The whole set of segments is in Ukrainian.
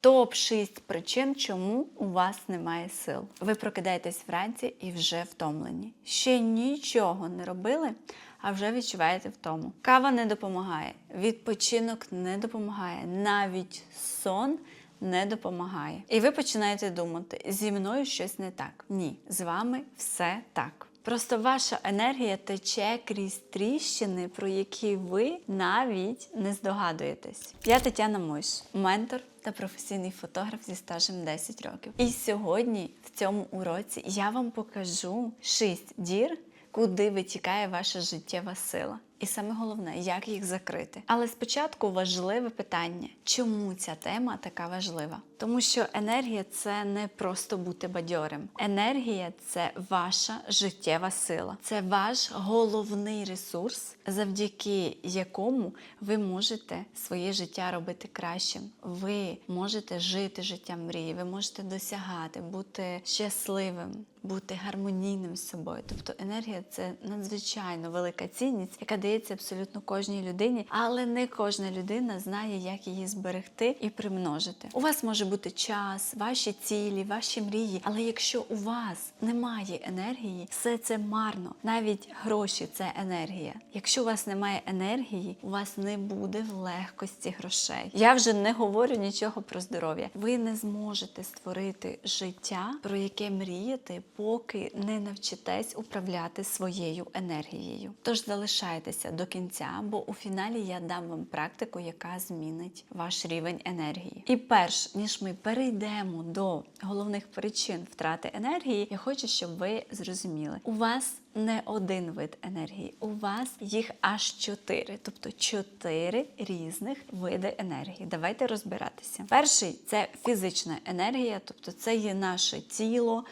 Топ-6 причин, чому у вас немає сил. Ви прокидаєтесь вранці і вже втомлені. Ще нічого не робили, а вже відчуваєте втому. Кава не допомагає, відпочинок не допомагає, навіть сон. Не допомагає. І ви починаєте думати, зі мною щось не так. Ні, з вами все так. Просто ваша енергія тече крізь тріщини, про які ви навіть не здогадуєтесь. Я Тетяна Мойш, ментор та професійний фотограф зі стажем 10 років. І сьогодні, в цьому уроці, я вам покажу 6 дір, куди витікає ваша життєва сила. І саме головне, як їх закрити. Але спочатку важливе питання: чому ця тема така важлива? Тому що енергія це не просто бути бадьорим. Енергія це ваша життєва сила, це ваш головний ресурс, завдяки якому ви можете своє життя робити кращим. Ви можете жити життям мрії, ви можете досягати, бути щасливим. Бути гармонійним з собою, тобто енергія це надзвичайно велика цінність, яка дається абсолютно кожній людині, але не кожна людина знає, як її зберегти і примножити. У вас може бути час, ваші цілі, ваші мрії. Але якщо у вас немає енергії, все це марно. Навіть гроші це енергія. Якщо у вас немає енергії, у вас не буде в легкості грошей. Я вже не говорю нічого про здоров'я. Ви не зможете створити життя, про яке мрієте, поки не навчитесь управляти своєю енергією. Тож залишайтеся до кінця, бо у фіналі я дам вам практику, яка змінить ваш рівень енергії. І перш ніж ми перейдемо до головних причин втрати енергії, я хочу, щоб ви зрозуміли, у вас не один вид енергії, у вас їх аж чотири, тобто чотири різних види енергії. Давайте розбиратися. Перший це фізична енергія, тобто це є наше тіло,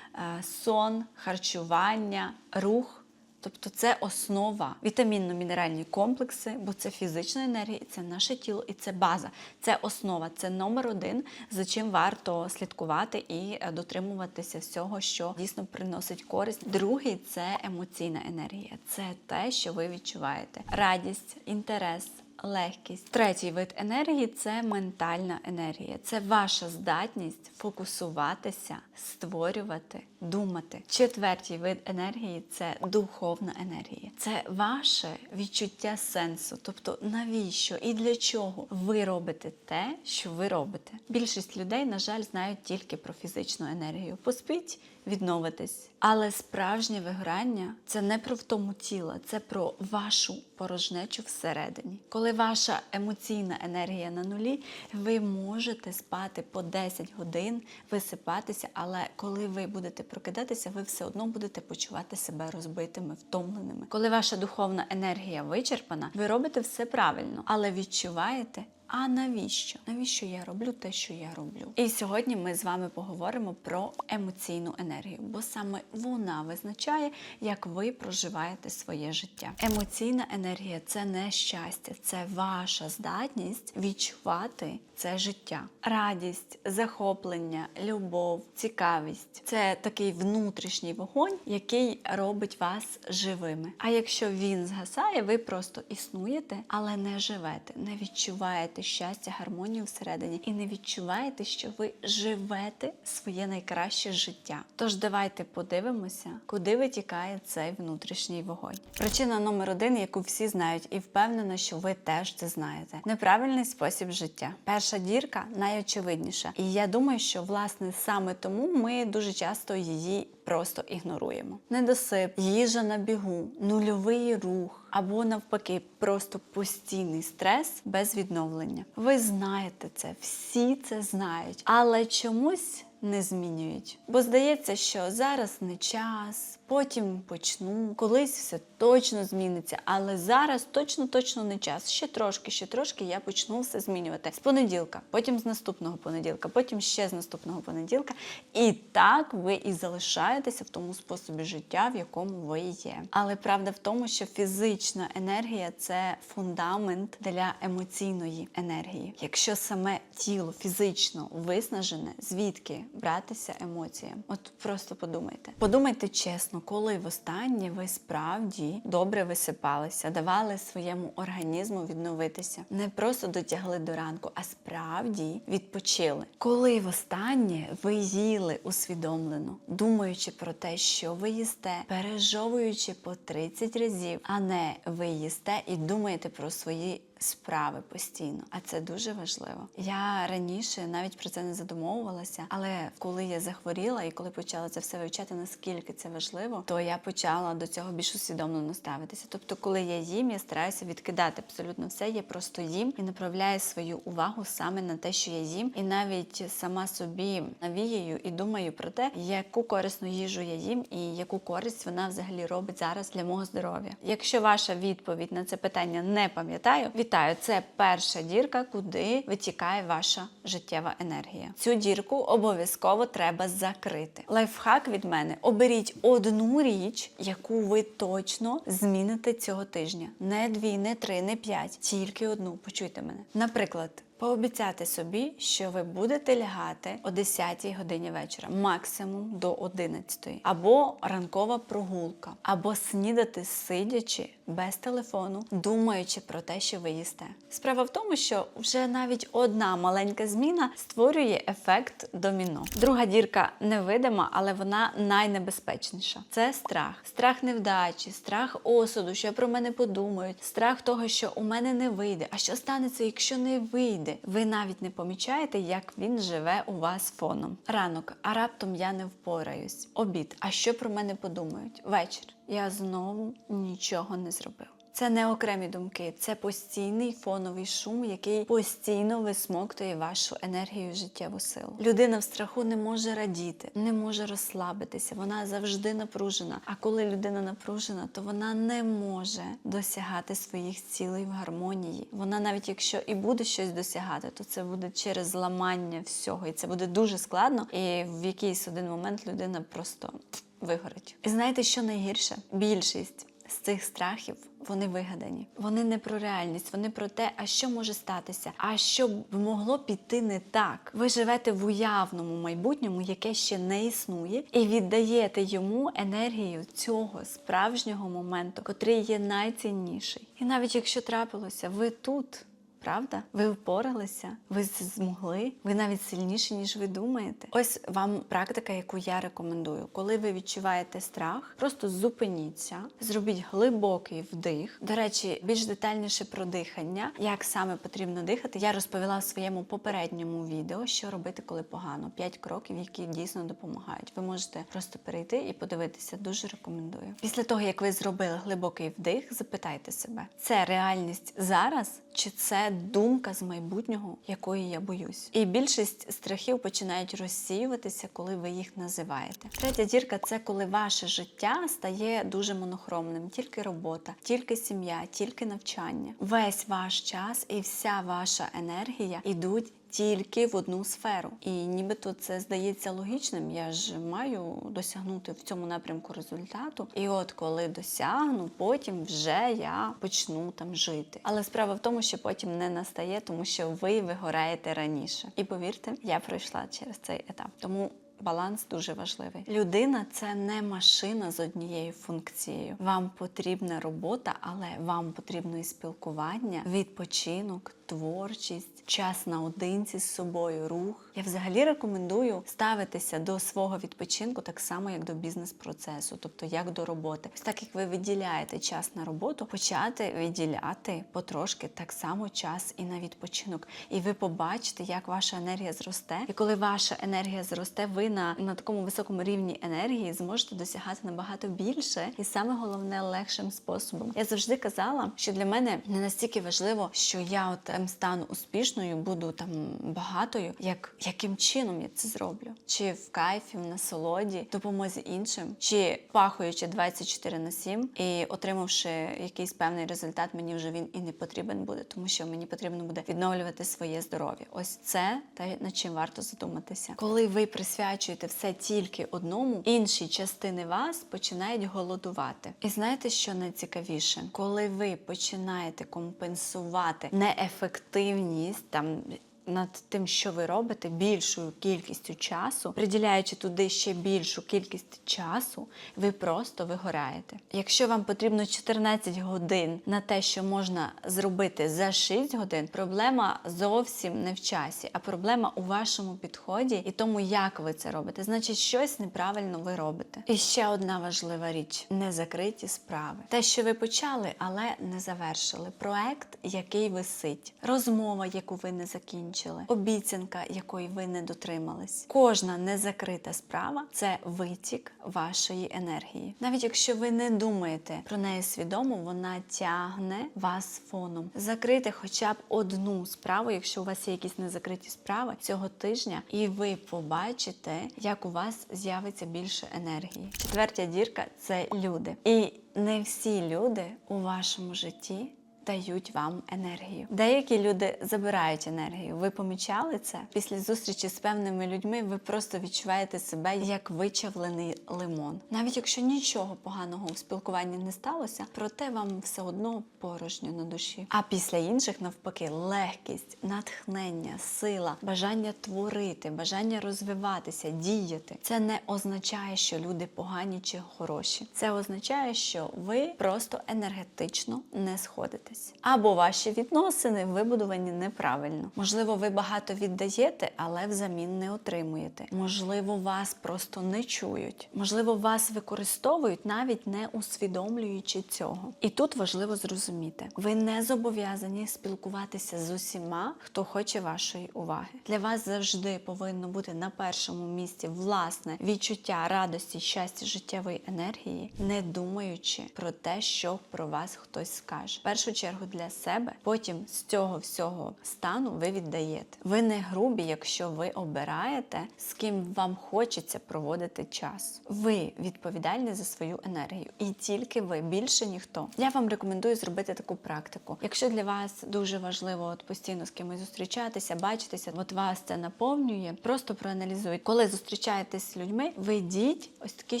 сон, харчування, рух. Тобто це основа, вітамінно-мінеральні комплекси, бо це фізична енергія, це наше тіло, і це база. Це основа, це номер один, за чим варто слідкувати і е, дотримуватися всього, що дійсно приносить користь. Другий це емоційна енергія. Це те, що ви відчуваєте: радість, інтерес. Легкість. Третій вид енергії це ментальна енергія. Це ваша здатність фокусуватися, створювати, думати. Четвертій вид енергії це духовна енергія. Це ваше відчуття сенсу. Тобто, навіщо і для чого ви робите те, що ви робите. Більшість людей, на жаль, знають тільки про фізичну енергію. Поспіть, відновитись. Але справжнє виграння це не про втому тіла, це про вашу порожнечу всередині. Коли ваша емоційна енергія на нулі, ви можете спати по 10 годин, висипатися, але коли ви будете прокидатися, ви все одно будете почувати себе розбитими, втомленими. Коли ваша духовна енергія вичерпана, ви робите все правильно, але відчуваєте. А навіщо? Навіщо я роблю те, що я роблю? І сьогодні ми з вами поговоримо про емоційну енергію, бо саме вона визначає, як ви проживаєте своє життя. Емоційна енергія це не щастя, це ваша здатність відчувати це життя. Радість, захоплення, любов, цікавість це такий внутрішній вогонь, який робить вас живими. А якщо він згасає, ви просто існуєте, але не живете, не відчуваєте щастя, гармонію всередині і не відчуваєте, що ви живете своє найкраще життя. Тож давайте подивимося, куди витікає цей внутрішній вогонь. Причина номер один, яку всі знають, і впевнена, що ви теж це знаєте: неправильний спосіб життя. Перша дірка найочевидніша. І я думаю, що власне саме тому ми дуже часто її просто ігноруємо. Недосип, їжа на бігу, нульовий рух. Або навпаки, просто постійний стрес без відновлення. Ви знаєте це, всі це знають, але чомусь не змінюють. Бо здається, що зараз не час, потім почну, колись все точно зміниться, але зараз точно точно не час. Ще трошки, ще трошки я почну все змінювати. З понеділка, потім з наступного понеділка, потім ще з наступного понеділка. І так ви і залишаєтеся в тому способі життя, в якому ви є. Але правда в тому, що фізична енергія це фундамент для емоційної енергії. Якщо саме тіло фізично виснажене, звідки братися емоціям. От просто подумайте. Подумайте чесно, коли востаннє ви справді добре висипалися, давали своєму організму відновитися, не просто дотягли до ранку, а справді відпочили. Коли востаннє ви їли усвідомлено, думаючи про те, що ви їсте, пережовуючи по 30 разів, а не ви їсте і думаєте про свої справи постійно. А це дуже важливо. Я раніше навіть про це не задумовувалася, але коли я захворіла і коли почала це все вивчати, наскільки це важливо, то я почала до цього більш усвідомлено ставитися. Тобто, коли я їм, я стараюся відкидати абсолютно все. Я просто їм і направляю свою увагу саме на те, що я їм, і навіть сама собі навіюю і думаю про те, яку корисну їжу я їм і яку користь вона взагалі робить зараз для мого здоров'я. Якщо ваша відповідь на це питання не пам'ятаю, вітаю. Це перша дірка, куди витікає ваша життєва енергія. Цю дірку обов'язково треба закрити. Лайфхак від мене: оберіть одну річ, яку ви точно зміните цього тижня. Не дві, не три, не п'ять, тільки одну. Почуйте мене. Наприклад. Пообіцяти собі, що ви будете лягати о 10-й годині вечора, максимум до 11, або ранкова прогулка, або снідати сидячи без телефону, думаючи про те, що ви їсте. Справа в тому, що вже навіть одна маленька зміна створює ефект доміно. Друга дірка невидима, але вона найнебезпечніша. Це страх, страх невдачі, страх осуду, що про мене подумають, страх того, що у мене не вийде. А що станеться, якщо не вийде? Ви навіть не помічаєте, як він живе у вас фоном. Ранок, а раптом я не впораюсь. Обід, а що про мене подумають? Вечір. Я знову нічого не зробив. Це не окремі думки, це постійний фоновий шум, який постійно висмоктує вашу енергію, життєву силу. Людина в страху не може радіти, не може розслабитися. Вона завжди напружена. А коли людина напружена, то вона не може досягати своїх цілей в гармонії. Вона навіть якщо і буде щось досягати, то це буде через зламання всього, і це буде дуже складно. І в якийсь один момент людина просто вигорить. І знаєте, що найгірше? Більшість з цих страхів вони вигадані. Вони не про реальність, вони про те, а що може статися, а що б могло піти не так. Ви живете в уявному майбутньому, яке ще не існує, і віддаєте йому енергію цього справжнього моменту, котрий є найцінніший. І навіть якщо трапилося, ви тут. Правда? Ви впоралися, ви змогли, ви навіть сильніші, ніж ви думаєте. Ось вам практика, яку я рекомендую. Коли ви відчуваєте страх, просто зупиніться, зробіть глибокий вдих. До речі, більш детальніше про дихання, як саме потрібно дихати, я розповіла в своєму попередньому відео, що робити, коли погано. П'ять кроків, які дійсно допомагають. Ви можете просто перейти і подивитися. Дуже рекомендую. Після того, як ви зробили глибокий вдих, запитайте себе, це реальність зараз чи це думка з майбутнього, якої я боюсь. І більшість страхів починають розсіюватися, коли ви їх називаєте. Третя дірка це коли ваше життя стає дуже монохромним. Тільки робота, тільки сім'я, тільки навчання. Весь ваш час і вся ваша енергія ідуть. Тільки в одну сферу, і нібито це здається логічним. Я ж маю досягнути в цьому напрямку результату. І от коли досягну, потім вже я почну там жити. Але справа в тому, що потім не настає, тому що ви вигораєте раніше. І повірте, я пройшла через цей етап. Тому Баланс дуже важливий. Людина це не машина з однією функцією. Вам потрібна робота, але вам потрібно і спілкування, відпочинок, творчість, час наодинці з собою, рух. Я взагалі рекомендую ставитися до свого відпочинку так само, як до бізнес-процесу, тобто як до роботи. Ось так як ви виділяєте час на роботу, почати виділяти потрошки так само час і на відпочинок. І ви побачите, як ваша енергія зросте. І коли ваша енергія зросте, ви на, на такому високому рівні енергії зможете досягати набагато більше, і саме головне легшим способом. Я завжди казала, що для мене не настільки важливо, що я от ем, стану успішною, буду там багатою, як яким чином я це зроблю, чи в кайфі, в насолоді, допомозі іншим, чи пахуючи 24 на 7 і отримавши якийсь певний результат, мені вже він і не потрібен буде, тому що мені потрібно буде відновлювати своє здоров'я. Ось це те, над чим варто задуматися. Коли ви присвячуєте все тільки одному, інші частини вас починають голодувати. І знаєте, що найцікавіше, коли ви починаєте компенсувати неефективність там над тим, що ви робите, більшою кількістю часу, приділяючи туди ще більшу кількість часу, ви просто вигораєте. Якщо вам потрібно 14 годин на те, що можна зробити за 6 годин, проблема зовсім не в часі, а проблема у вашому підході і тому, як ви це робите. Значить, щось неправильно ви робите. І ще одна важлива річ: незакриті справи. Те, що ви почали, але не завершили. Проект, який висить, розмова, яку ви не закінчили, обіцянка, якої ви не дотримались. Кожна незакрита справа це витік вашої енергії. Навіть якщо ви не думаєте про неї свідомо, вона тягне вас фоном. Закрити хоча б одну справу, якщо у вас є якісь незакриті справи цього тижня, і ви побачите, як у вас з'явиться більше енергії. Четвертя дірка це люди. І не всі люди у вашому житті дають вам енергію. Деякі люди забирають енергію. Ви помічали це? Після зустрічі з певними людьми ви просто відчуваєте себе як вичавлений лимон. Навіть якщо нічого поганого у спілкуванні не сталося, проте вам все одно порожньо на душі. А після інших, навпаки, легкість, натхнення, сила, бажання творити, бажання розвиватися, діяти. Це не означає, що люди погані чи хороші. Це означає, що ви просто енергетично не сходитесь. Або ваші відносини вибудовані неправильно. Можливо, ви багато віддаєте, але взамін не отримуєте. Можливо, вас просто не чують. Можливо, вас використовують, навіть не усвідомлюючи цього. І тут важливо зрозуміти: ви не зобов'язані спілкуватися з усіма, хто хоче вашої уваги. Для вас завжди повинно бути на першому місці власне відчуття радості, щастя, життєвої енергії, не думаючи про те, що про вас хтось скаже. В першу чергу для себе, потім з цього всього стану ви віддаєте. Ви не грубі, якщо ви обираєте, з ким вам хочеться проводити час. Ви відповідальні за свою енергію, і тільки ви більше ніхто. Я вам рекомендую зробити таку практику. Якщо для вас дуже важливо от постійно з кимось зустрічатися, бачитися, от вас це наповнює, просто проаналізуйте. Коли зустрічаєтесь з людьми, ведіть ось такий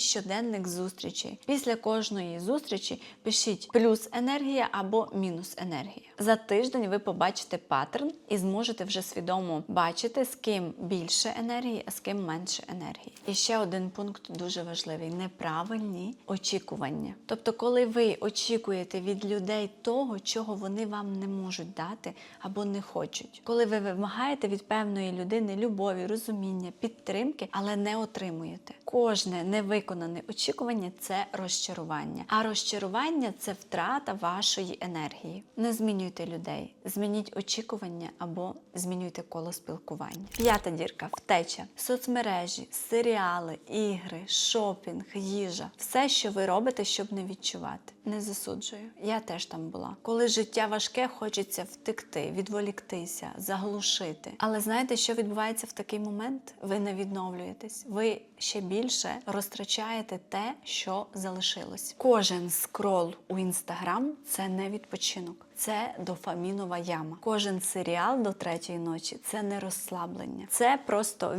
щоденник зустрічей. Після кожної зустрічі пишіть плюс енергія або мінус енергія. За тиждень ви побачите паттерн і зможете вже свідомо бачити, з ким більше енергії, а з ким менше енергії. І ще один пункт дуже важливий: неправильні очікування. Тобто, коли ви очікуєте від людей того, чого вони вам не можуть дати або не хочуть, коли ви вимагаєте від певної людини любові, розуміння, підтримки, але не отримуєте. Кожне невиконане очікування це розчарування. А розчарування це втрата вашої енергії. Не змінюйте людей, змініть очікування або змінюйте коло спілкування. П'ята дірка втеча, соцмережі, серіали, ігри, шопінг, їжа все, що ви робите, щоб не відчувати. Не засуджую. Я теж там була. Коли життя важке, хочеться втекти, відволіктися, заглушити. Але знаєте, що відбувається в такий момент? Ви не відновлюєтесь. Ви ще більше розтрачаєте те, що залишилось. Кожен скрол у інстаграм це не відпочинок. Це дофамінова яма. Кожен серіал до третьої ночі це не розслаблення, це просто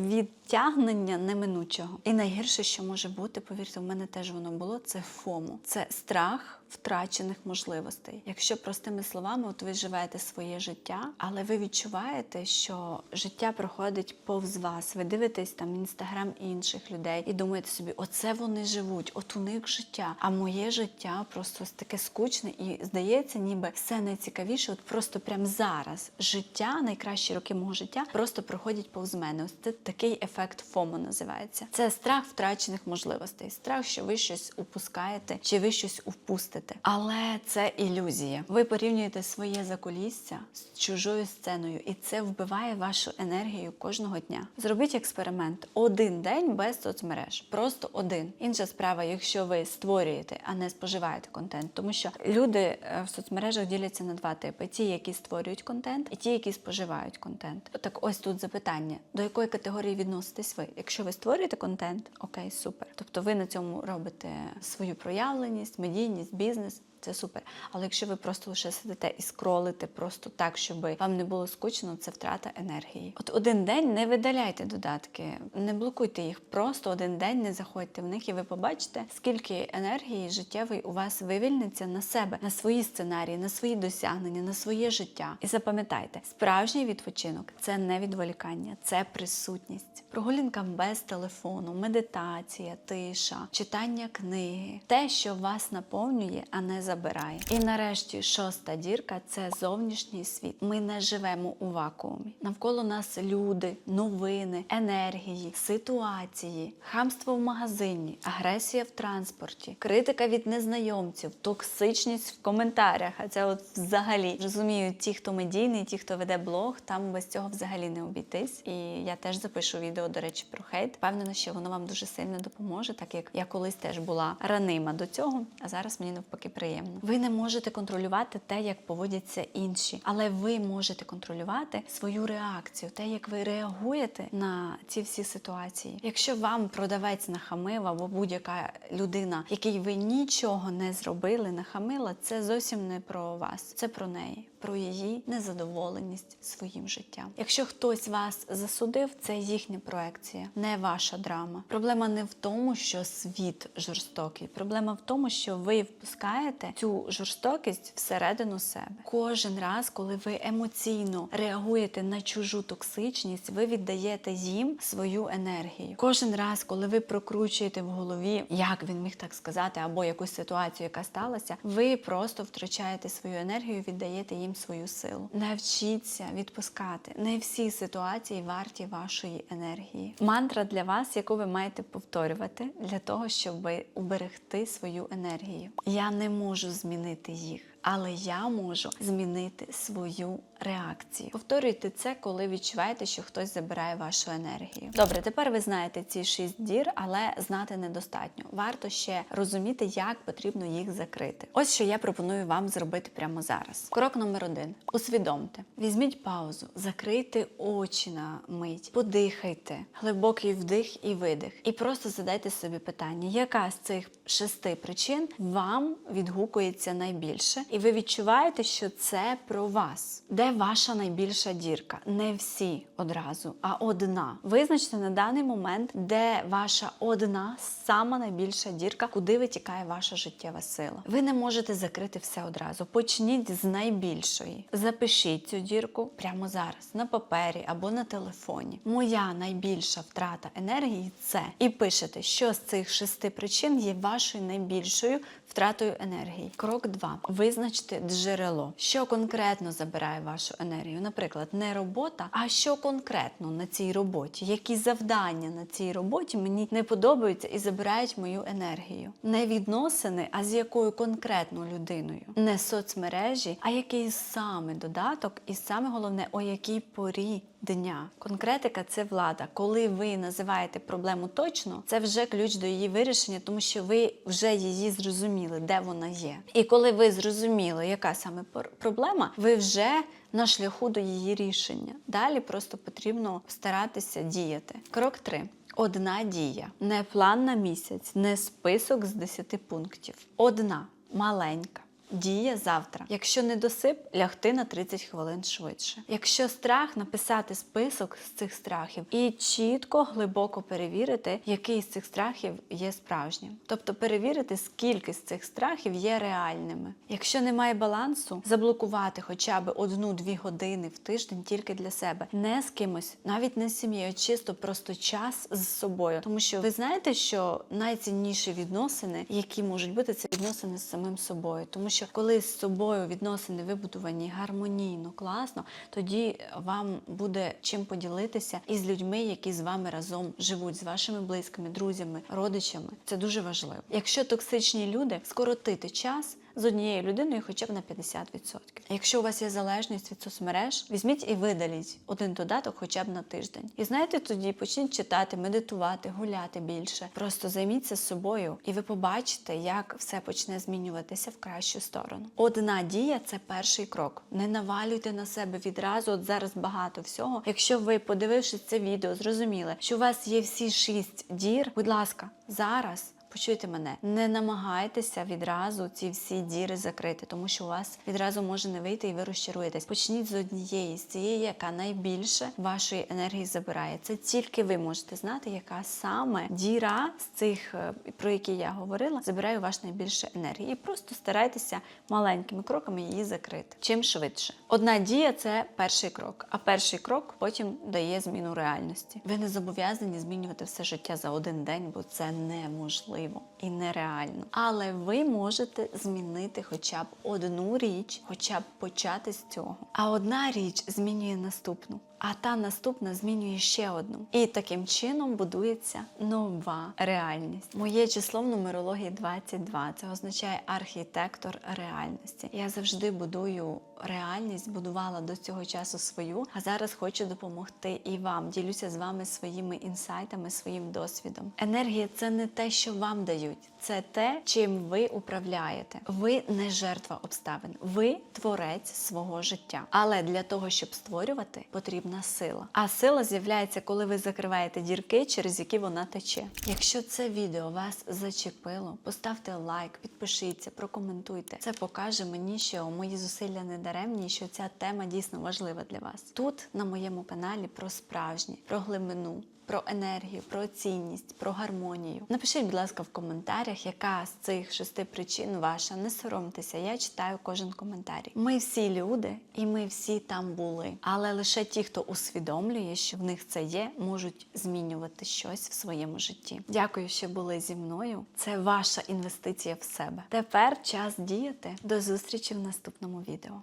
відтягнення неминучого. І найгірше, що може бути, повірте, в мене теж воно було. Це ФОМО, це страх. Втрачених можливостей. Якщо простими словами, от ви живете своє життя, але ви відчуваєте, що життя проходить повз вас. Ви дивитесь там інстаграм інших людей і думаєте собі, оце вони живуть, от у них життя. А моє життя просто таке скучне і здається, ніби все найцікавіше, от просто прямо зараз. Життя, найкращі роки мого життя, просто проходять повз мене. Ось це такий ефект ФОМО називається. Це страх втрачених можливостей, страх, що ви щось упускаєте, чи ви щось упустите. Але це ілюзія. Ви порівнюєте своє закулісся з чужою сценою, і це вбиває вашу енергію кожного дня. Зробіть експеримент один день без соцмереж. Просто один. Інша справа, якщо ви створюєте, а не споживаєте контент, тому що люди е, в соцмережах діляться на два типи: ті, які створюють контент, і ті, які споживають контент. Так, ось тут запитання: до якої категорії відноситесь ви? Якщо ви створюєте контент, окей, супер. Тобто ви на цьому робите свою проявленість, медійність, бізнес. Це супер. Але якщо ви просто лише сидите і скролите просто так, щоб вам не було скучно, це втрата енергії. От один день не видаляйте додатки, не блокуйте їх. Просто один день не заходьте в них, і ви побачите, скільки енергії життєвої у вас вивільниться на себе, на свої сценарії, на свої досягнення, на своє життя. І запам'ятайте, справжній відпочинок це не відволікання, це присутність. Прогулянка без телефону, медитація, тиша, читання книги, те, що вас наповнює, а не забирає. І нарешті шоста дірка це зовнішній світ. Ми не живемо у вакуумі. Навколо нас люди, новини, енергії, ситуації, хамство в магазині, агресія в транспорті, критика від незнайомців, токсичність в коментарях. А це от взагалі розумію, ті, хто медійний, ті, хто веде блог, там без цього взагалі не обійтись. І я теж запишу відео, до речі, про хейт. Впевнена, що воно вам дуже сильно допоможе, так як я колись теж була ранима до цього, а зараз мені навпаки приємно. Ви не можете контролювати те, як поводяться інші, але ви можете контролювати свою реакцію, те, як ви реагуєте на ці всі ситуації. Якщо вам продавець нахамив або будь-яка людина, якій ви нічого не зробили, нахамила, це зовсім не про вас, це про неї. Про її незадоволеність своїм життям. Якщо хтось вас засудив, це їхня проекція, не ваша драма. Проблема не в тому, що світ жорстокий. Проблема в тому, що ви впускаєте цю жорстокість всередину себе. Кожен раз, коли ви емоційно реагуєте на чужу токсичність, ви віддаєте їм свою енергію. Кожен раз, коли ви прокручуєте в голові, як він міг так сказати, або якусь ситуацію, яка сталася, ви просто втрачаєте свою енергію, віддаєте їм свою силу. Навчіться відпускати. Не всі ситуації варті вашої енергії. Мантра для вас, яку ви маєте повторювати для того, щоб уберегти свою енергію. Я не можу змінити їх. Але я можу змінити свою реакцію. Повторюйте це, коли відчуваєте, що хтось забирає вашу енергію. Добре, тепер ви знаєте ці шість дір, але знати недостатньо. Варто ще розуміти, як потрібно їх закрити. Ось що я пропоную вам зробити прямо зараз. Крок номер один: усвідомте, візьміть паузу, закрийте очі на мить, подихайте, глибокий вдих і видих. І просто задайте собі питання, яка з цих шести причин вам відгукується найбільше, і ви відчуваєте, що це про вас. Де ваша найбільша дірка? Не всі одразу, а одна. Визначте на даний момент, де ваша одна сама найбільша дірка, куди витікає ваша життєва сила. Ви не можете закрити все одразу. Почніть з найбільшої. Запишіть цю дірку прямо зараз на папері або на телефоні. Моя найбільша втрата енергії це і пишете, що з цих шести причин є вашою найбільшою втратою енергії. Крок 2. Визначте джерело, що конкретно забирає вашу енергію. Наприклад, не робота, а що конкретно на цій роботі, які завдання на цій роботі мені не подобаються і забирають мою енергію. Не відносини, а з якою конкретно людиною, не соцмережі, а який саме додаток, і саме головне, о якій порі. Дня конкретика це влада. Коли ви називаєте проблему точно, це вже ключ до її вирішення, тому що ви вже її зрозуміли, де вона є. І коли ви зрозуміли, яка саме проблема, ви вже на шляху до її рішення. Далі просто потрібно старатися діяти. Крок 3. Одна дія, не план на місяць, не список з 10 пунктів. Одна маленька. Дія завтра. Якщо не досип, лягти на 30 хвилин швидше. Якщо страх, написати список з цих страхів і чітко, глибоко перевірити, який з цих страхів є справжнім. Тобто перевірити, скільки з цих страхів є реальними. Якщо немає балансу, заблокувати хоча б одну-дві години в тиждень тільки для себе, не з кимось, навіть не з сім'єю, чисто просто час з собою. Тому що ви знаєте, що найцінніші відносини, які можуть бути, це відносини з самим собою, тому що що коли з собою відносини вибудовані гармонійно, класно, тоді вам буде чим поділитися із людьми, які з вами разом живуть, з вашими близькими, друзями, родичами. Це дуже важливо. Якщо токсичні люди скоротити час з однією людиною хоча б на 50%. Якщо у вас є залежність від соцмереж, візьміть і видаліть один додаток хоча б на тиждень. І знаєте, тоді почніть читати, медитувати, гуляти більше. Просто займіться собою, і ви побачите, як все почне змінюватися в кращу сторону. Одна дія це перший крок. Не навалюйте на себе відразу. От зараз багато всього. Якщо ви, подивившись це відео, зрозуміли, що у вас є всі шість дір, будь ласка, зараз Почуйте мене, не намагайтеся відразу ці всі діри закрити, тому що у вас відразу може не вийти і ви розчаруєтесь. Почніть з однієї, з цієї, яка найбільше вашої енергії забирає. Це тільки ви можете знати, яка саме діра з цих, е, про які я говорила, забирає у вас найбільше енергії. І просто старайтеся маленькими кроками її закрити. Чим швидше. Одна дія це перший крок, а перший крок потім дає зміну реальності. Ви не зобов'язані змінювати все життя за один день, бо це неможливо і нереально. Але ви можете змінити хоча б одну річ, хоча б почати з цього. А одна річ змінює наступну. А та наступна змінює ще одну. І таким чином будується нова реальність. Моє число в нумерології 22. Це означає архітектор реальності. Я завжди будую реальність, будувала до цього часу свою, а зараз хочу допомогти і вам. Ділюся з вами своїми інсайтами, своїм досвідом. Енергія це не те, що вам дають, це те, чим ви управляєте. Ви не жертва обставин, ви творець свого життя. Але для того, щоб створювати, потрібна сила. А сила з'являється, коли ви закриваєте дірки, через які вона тече. Якщо це відео вас зачепило, поставте лайк, підпишіться, прокоментуйте. Це покаже мені, що мої зусилля не даремні, що ця тема дійсно важлива для вас. Тут на моєму каналі про справжнє, про глибину. Про енергію, про цінність, про гармонію. Напишіть, будь ласка, в коментарях, яка з цих шести причин ваша. Не соромтеся, я читаю кожен коментарі. Ми всі люди, і ми всі там були. Але лише ті, хто усвідомлює, що в них це є, можуть змінювати щось в своєму житті. Дякую, що були зі мною. Це ваша інвестиція в себе. Тепер час діяти. До зустрічі в наступному відео.